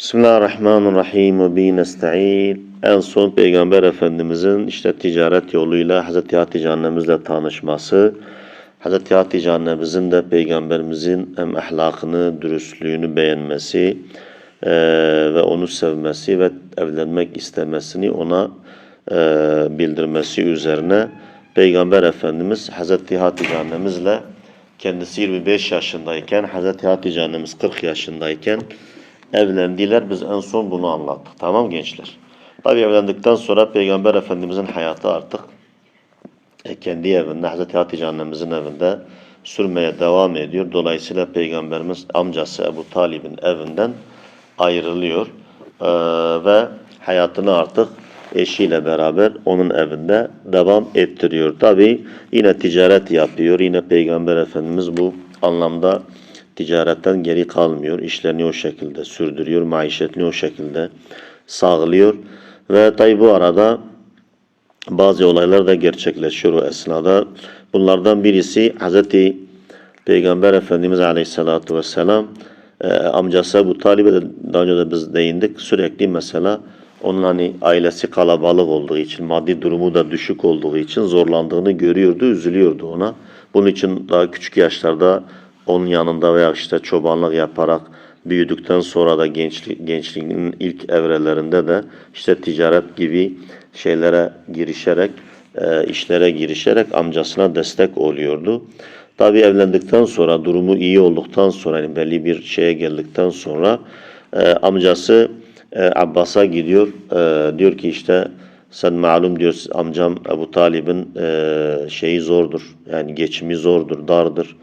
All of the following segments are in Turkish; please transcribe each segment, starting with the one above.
Bismillahirrahmanirrahim ve bi nesta'in. En son Peygamber Efendimizin işte ticaret yoluyla Hazreti Hatice annemizle tanışması, Hazreti Hatice annemizin de Peygamberimizin hem ahlakını, dürüstlüğünü beğenmesi eee, ve onu sevmesi ve evlenmek istemesini ona eee, bildirmesi üzerine Peygamber Efendimiz Hazreti Hatice annemizle kendisi 25 yaşındayken, Hazreti Hatice annemiz 40 yaşındayken evlendiler. Biz en son bunu anlattık. Tamam gençler. Tabi evlendikten sonra Peygamber Efendimizin hayatı artık e, kendi evinde, Hazreti Hatice annemizin evinde sürmeye devam ediyor. Dolayısıyla Peygamberimiz amcası Ebu Talib'in evinden ayrılıyor. Ee, ve hayatını artık eşiyle beraber onun evinde devam ettiriyor. Tabi yine ticaret yapıyor. Yine Peygamber Efendimiz bu anlamda ticaretten geri kalmıyor. İşlerini o şekilde sürdürüyor. Maişetini o şekilde sağlıyor. Ve tabi bu arada bazı olaylar da gerçekleşiyor o esnada. Bunlardan birisi Hazreti Peygamber Efendimiz Aleyhisselatü Vesselam e, amcası Ebu Talib'e de daha önce de biz değindik. Sürekli mesela onun hani ailesi kalabalık olduğu için, maddi durumu da düşük olduğu için zorlandığını görüyordu, üzülüyordu ona. Bunun için daha küçük yaşlarda onun yanında veya işte çobanlık yaparak büyüdükten sonra da gençlik, gençliğinin ilk evrelerinde de işte ticaret gibi şeylere girişerek, e, işlere girişerek amcasına destek oluyordu. Tabi evlendikten sonra, durumu iyi olduktan sonra, yani belli bir şeye geldikten sonra e, amcası e, Abbas'a gidiyor. Diyor ki işte sen malum diyor amcam Ebu Talib'in şeyi zordur. Yani geçimi zordur, dardır.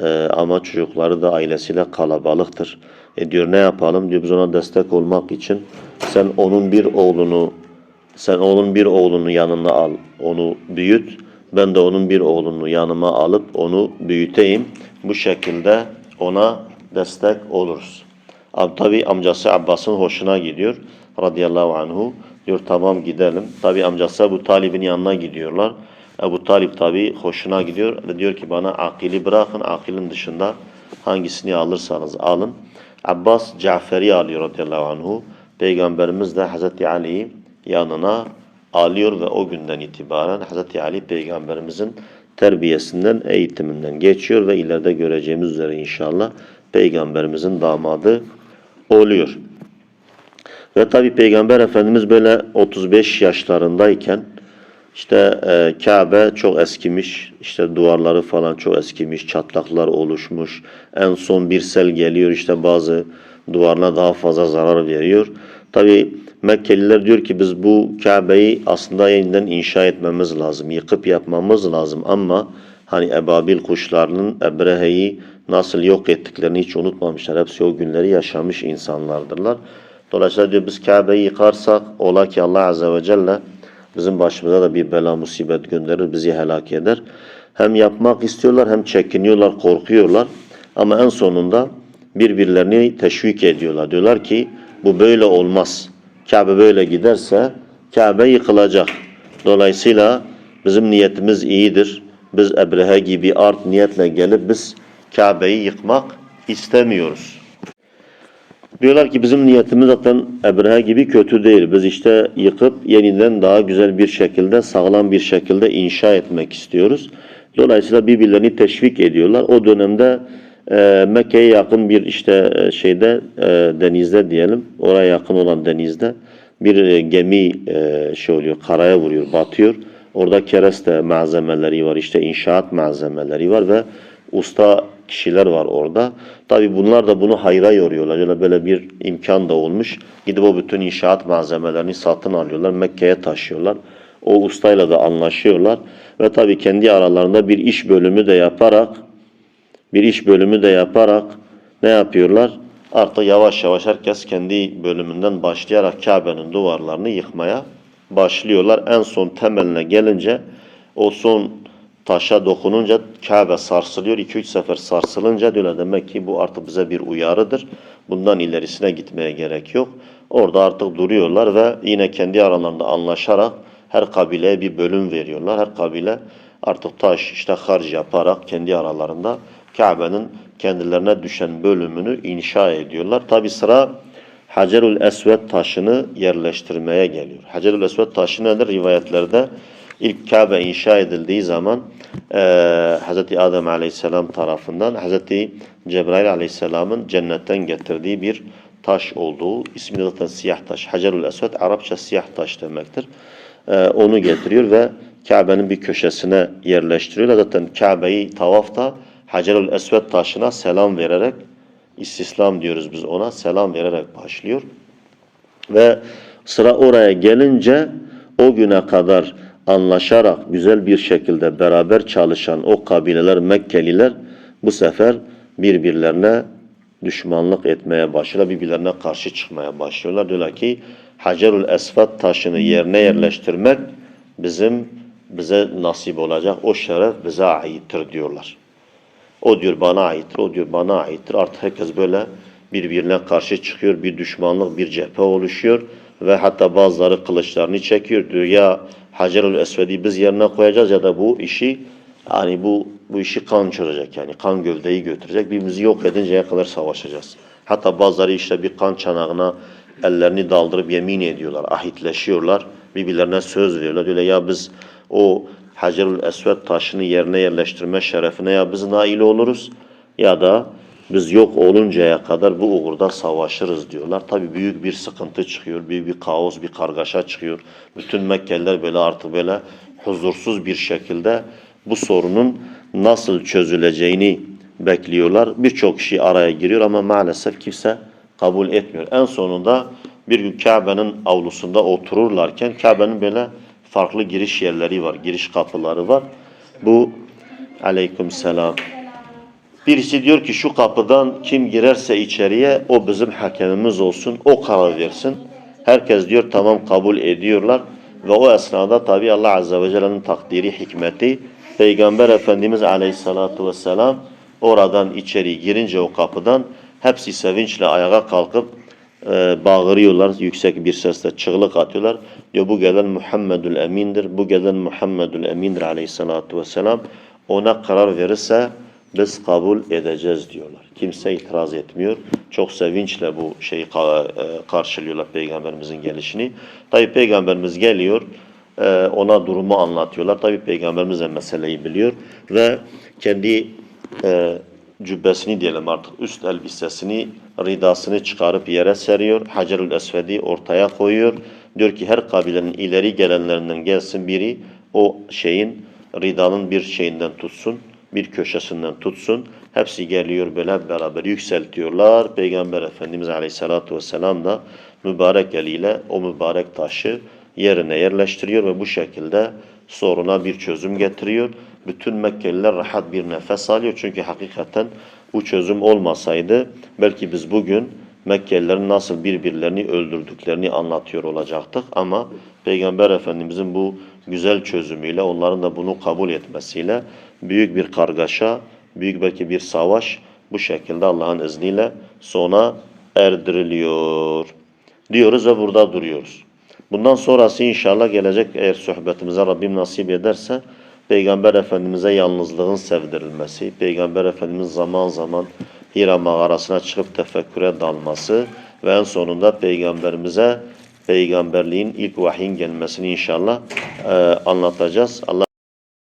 E, ama çocukları da ailesiyle kalabalıktır. E diyor ne yapalım diyor biz ona destek olmak için sen onun bir oğlunu sen onun bir oğlunu yanına al, onu büyüt. Ben de onun bir oğlunu yanıma alıp onu büyüteyim. Bu şekilde ona destek oluruz. Ab, tabi amcası Abbas'ın hoşuna gidiyor. Radıyallahu anhu. Diyor tamam gidelim. Tabi amcası Ebu Talib'in yanına gidiyorlar. Ebu Talib tabi hoşuna gidiyor ve diyor ki bana akili bırakın. Akilin dışında hangisini alırsanız alın. Abbas Cafer'i alıyor radıyallahu anhu. Peygamberimiz de Hazreti Ali'yi yanına alıyor ve o günden itibaren Hazreti Ali peygamberimizin terbiyesinden, eğitiminden geçiyor ve ileride göreceğimiz üzere inşallah peygamberimizin damadı oluyor. Ve tabi peygamber efendimiz böyle 35 yaşlarındayken işte e, Kabe çok eskimiş, işte duvarları falan çok eskimiş, çatlaklar oluşmuş. En son bir sel geliyor işte bazı duvarına daha fazla zarar veriyor. Tabi Mekkeliler diyor ki biz bu Kabe'yi aslında yeniden inşa etmemiz lazım, yıkıp yapmamız lazım ama hani ebabil kuşlarının Ebrehe'yi nasıl yok ettiklerini hiç unutmamışlar. Hepsi o günleri yaşamış insanlardırlar. Dolayısıyla diyor biz Kabe'yi yıkarsak ola ki Allah Azze ve Celle bizim başımıza da bir bela musibet gönderir, bizi helak eder. Hem yapmak istiyorlar hem çekiniyorlar, korkuyorlar. Ama en sonunda birbirlerini teşvik ediyorlar. Diyorlar ki bu böyle olmaz. Kabe böyle giderse Kabe yıkılacak. Dolayısıyla bizim niyetimiz iyidir. Biz Ebrehe gibi art niyetle gelip biz Kabe'yi yıkmak istemiyoruz. Diyorlar ki bizim niyetimiz zaten Ebrehe gibi kötü değil. Biz işte yıkıp yeniden daha güzel bir şekilde, sağlam bir şekilde inşa etmek istiyoruz. Dolayısıyla birbirlerini teşvik ediyorlar. O dönemde e, Mekke'ye yakın bir işte e, şeyde e, denizde diyelim, oraya yakın olan denizde bir e, gemi e, şey oluyor, karaya vuruyor, batıyor. Orada kereste malzemeleri var, işte inşaat malzemeleri var ve usta kişiler var orada. Tabi bunlar da bunu hayra yoruyorlar. Öyle böyle bir imkan da olmuş. Gidip o bütün inşaat malzemelerini satın alıyorlar. Mekke'ye taşıyorlar. O ustayla da anlaşıyorlar. Ve tabi kendi aralarında bir iş bölümü de yaparak bir iş bölümü de yaparak ne yapıyorlar? Artık yavaş yavaş herkes kendi bölümünden başlayarak Kabe'nin duvarlarını yıkmaya başlıyorlar. En son temeline gelince o son taşa dokununca Kabe sarsılıyor. 2-3 sefer sarsılınca diyorlar demek ki bu artık bize bir uyarıdır. Bundan ilerisine gitmeye gerek yok. Orada artık duruyorlar ve yine kendi aralarında anlaşarak her kabileye bir bölüm veriyorlar. Her kabile artık taş işte harc yaparak kendi aralarında Kabe'nin kendilerine düşen bölümünü inşa ediyorlar. Tabi sıra Hacerül Esved taşını yerleştirmeye geliyor. Hacerül Esved taşı nedir? Rivayetlerde ilk Kabe inşa edildiği zaman eee Hz. Adem Aleyhisselam tarafından Hz. Cebrail Aleyhisselam'ın cennetten getirdiği bir taş olduğu, ismi de zaten siyah taş. Hacerül Esved Arapça siyah taş demektir. Eee, onu getiriyor ve Kabe'nin bir köşesine yerleştiriyorlar. Zaten Kabe'yi tavafta Hacerül Esved taşına selam vererek İstislam diyoruz biz ona. Selam vererek başlıyor. Ve sıra oraya gelince o güne kadar anlaşarak güzel bir şekilde beraber çalışan o kabileler Mekkeliler bu sefer birbirlerine düşmanlık etmeye başlıyorlar. Birbirlerine karşı çıkmaya başlıyorlar. Diyorlar ki Hacerül Esfat taşını yerine yerleştirmek bizim bize nasip olacak. O şeref bize aittir diyorlar. O diyor bana aittir, o diyor bana aittir. Artık herkes böyle birbirine karşı çıkıyor. Bir düşmanlık, bir cephe oluşuyor. Ve hatta bazıları kılıçlarını çekiyor. Diyor ya Hacerül Esved'i biz yerine koyacağız ya da bu işi yani bu bu işi kan çörecek yani kan gövdeyi götürecek. Birbirimizi yok edinceye kadar savaşacağız. Hatta bazıları işte bir kan çanağına ellerini daldırıp yemin ediyorlar, ahitleşiyorlar. Birbirlerine söz veriyorlar. Diyorlar ya biz o Hacerül Esved taşını yerine yerleştirme şerefine ya biz nail oluruz ya da biz yok oluncaya kadar bu uğurda savaşırız diyorlar. Tabi büyük bir sıkıntı çıkıyor, büyük bir kaos, bir kargaşa çıkıyor. Bütün Mekkeliler böyle artık böyle huzursuz bir şekilde bu sorunun nasıl çözüleceğini bekliyorlar. Birçok kişi araya giriyor ama maalesef kimse kabul etmiyor. En sonunda bir gün Kabe'nin avlusunda otururlarken Kabe'nin böyle farklı giriş yerleri var, giriş kapıları var. Bu aleyküm selam. Birisi diyor ki şu kapıdan kim girerse içeriye o bizim hakemimiz olsun, o karar versin. Herkes diyor tamam kabul ediyorlar. Ve o esnada tabi Allah Azze ve Celle'nin takdiri, hikmeti Peygamber Efendimiz Aleyhisselatü Vesselam oradan içeri girince o kapıdan hepsi sevinçle ayağa kalkıp e, bağırıyorlar yüksek bir sesle çığlık atıyorlar. Diyor bu gelen Muhammedül Emin'dir. Bu gelen Muhammedül Emin'dir aleyhissalatu vesselam. Ona karar verirse biz kabul edeceğiz diyorlar. Kimse itiraz etmiyor. Çok sevinçle bu şeyi e, karşılıyorlar Peygamberimizin gelişini. Tabi Peygamberimiz geliyor. e, Ona durumu anlatıyorlar. Tabi Peygamberimiz de meseleyi biliyor. Ve kendi e, cübbesini diyelim artık üst elbisesini, ridasını çıkarıp yere seriyor. Hacerül Esved'i ortaya koyuyor. Diyor ki her kabilenin ileri gelenlerinden gelsin biri o şeyin ridanın bir şeyinden tutsun, bir köşesinden tutsun. Hepsi geliyor böyle beraber yükseltiyorlar. Peygamber Efendimiz Aleyhisselatü Vesselam da mübarek eliyle o mübarek taşı yerine yerleştiriyor ve bu şekilde soruna bir çözüm getiriyor. Bütün Mekkeliler rahat bir nefes alıyor. Çünkü hakikaten bu çözüm olmasaydı belki biz bugün Mekkelilerin nasıl birbirlerini öldürdüklerini anlatıyor olacaktık. Ama Peygamber Efendimizin bu güzel çözümüyle, onların da bunu kabul etmesiyle büyük bir kargaşa, büyük belki bir savaş bu şekilde Allah'ın izniyle sona erdiriliyor. Diyoruz ve burada duruyoruz. Bundan sonrası inşallah gelecek eğer sohbetimize Rabbim nasip ederse Peygamber Efendimiz'e yalnızlığın sevdirilmesi, Peygamber Efendimiz zaman zaman Hira mağarasına çıkıp tefekküre dalması ve en sonunda Peygamberimize peygamberliğin ilk vahyin gelmesini inşallah eee, anlatacağız. Allah